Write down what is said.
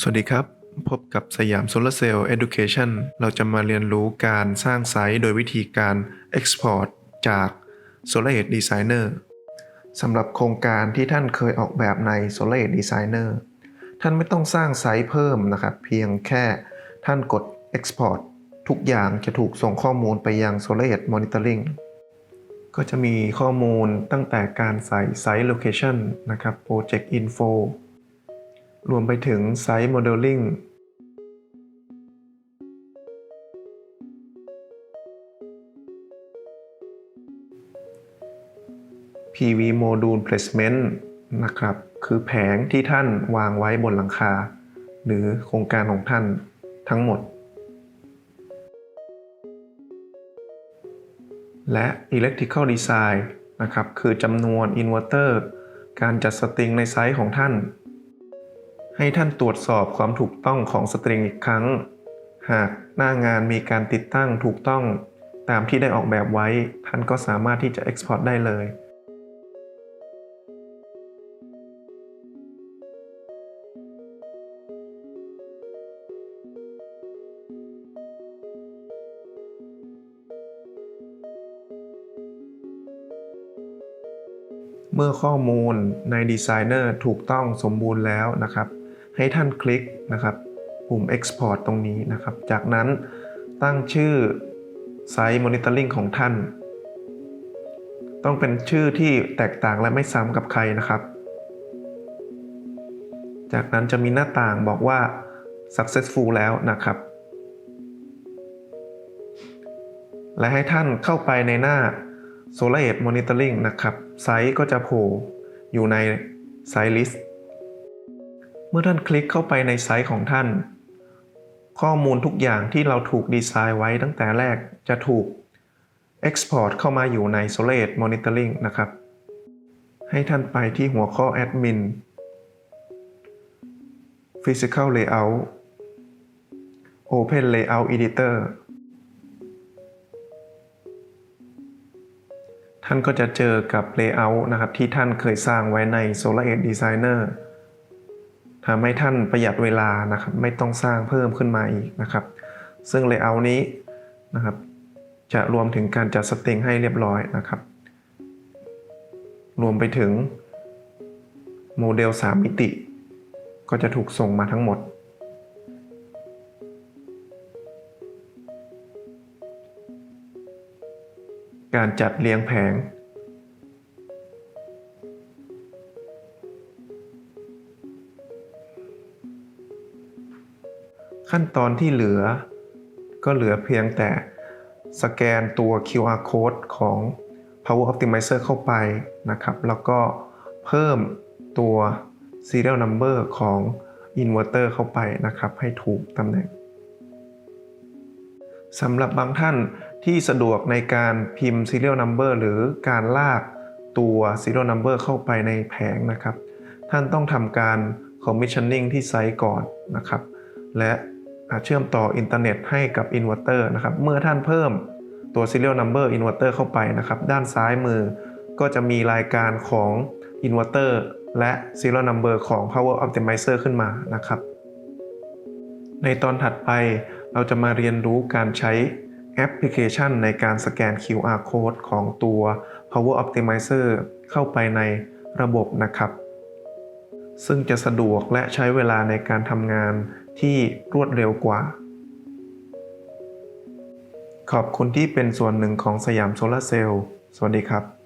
สวัสดีครับ พบกับสยาม Solar Cell Education เราจะมาเรียนรู้การสร้างไซต์โดยวิธีการ Export จาก Solar Edge Designer สำหรับโครงการที่ท่านเคยออกแบบใน Solar Edge Designer ท่านไม่ต้องสร้างไซต์เพิ่มนะครับ เพียงแค่ท่านกด Export ทุกอย่างจะถูกส่งข้อมูลไปยัง Solar Edge Monitoring ก็จะมีข้อมูลตั้งแต่การใส่ Site Location นะครับ Project Info รวมไปถึง Site Modeling PV Module Placement นะครับ คือแผงที่ท่านวางไว้บนหลังคา หรือโครงการของท่านทั้งหมด และ Electrical Design นะครับ คือจำนวนอินเวอร์เตอร์ การจัดสตริงในไซต์ของท่าน ให้ท่านตรวจสอบความถูกต้องของสตริงอีกครั้ง หากหน้างานมีการติดตั้งถูกต้องตามที่ได้ออกแบบไว้ ท่านก็สามารถที่จะ Export ได้เลย เมื่อข้อมูลใน Designer ถูกต้องสมบูรณ์แล้วนะครับ ให้ท่านคลิกนะครับ ปุ่ม Export ตรงนี้นะครับ จากนั้นตั้งชื่อ Site Monitoring ของท่าน ต้องเป็นชื่อที่แตกต่างและไม่ซ้ำกับใครนะครับ จากนั้นจะมีหน้าต่างบอกว่า successful แล้วนะครับ และให้ท่านเข้าไปในหน้า Solar Edge Monitoring นะครับ ไซต์ก็จะโผล่อยู่ในไซต์ list เมื่อท่านคลิกเข้าไปในไซต์ของท่าน ข้อมูลทุกอย่างที่เราถูกดีไซน์ไว้ตั้งแต่แรกจะถูก Export เข้ามาอยู่ใน Solar Edge Monitoring นะครับ ให้ท่านไปที่หัวข้อ Admin Physical Layout Open Layout Editor ท่านก็จะเจอกับ Layout นะครับที่ท่านเคยสร้างไว้ใน Solar Edge Designer ทำให้ท่านประหยัดเวลานะครับ ไม่ต้องสร้างเพิ่มขึ้นมาอีกนะครับ ซึ่ง Layout นี้นะครับ จะรวมถึงการจัดสติงให้เรียบร้อยนะครับ รวมไปถึงโมเดล 3 มิติ ก็จะถูกส่งมาทั้งหมด การจัดเรียงแผง ขั้นตอนที่เหลือ ก็เหลือเพียงแต่สแกนตัว QR code ของ Power Optimizer เข้าไปนะครับ แล้วก็เพิ่มตัว serial number ของ inverter เข้าไปนะครับ ให้ถูกตำแหน่งสำหรับบางท่านที่สะดวกในการพิมพ์ serial number หรือการลากตัว serial number เข้าไปในแผงนะครับ ท่านต้องทำการ commissioning ที่ไซต์ก่อนนะครับ และ เชื่อมต่ออินเทอร์เน็ตให้กับอินเวอร์เตอร์นะครับ เมื่อท่านเพิ่มตัว serial number inverter เข้าไปนะครับ ด้านซ้ายมือก็จะมีรายการของอินเวอร์เตอร์และ serial number ของ power optimizer ขึ้นมานะครับ ในตอนถัดไปเราจะมาเรียนรู้การใช้แอปพลิเคชันในการสแกน QR code ของตัว Power Optimizer เข้าไปในระบบนะครับ ซึ่งจะสะดวกและใช้เวลาในการทำงาน ที่รวดเร็วกว่า ขอบคุณที่เป็นส่วนหนึ่งของสยามโซลาร์เซลล์ สวัสดีครับ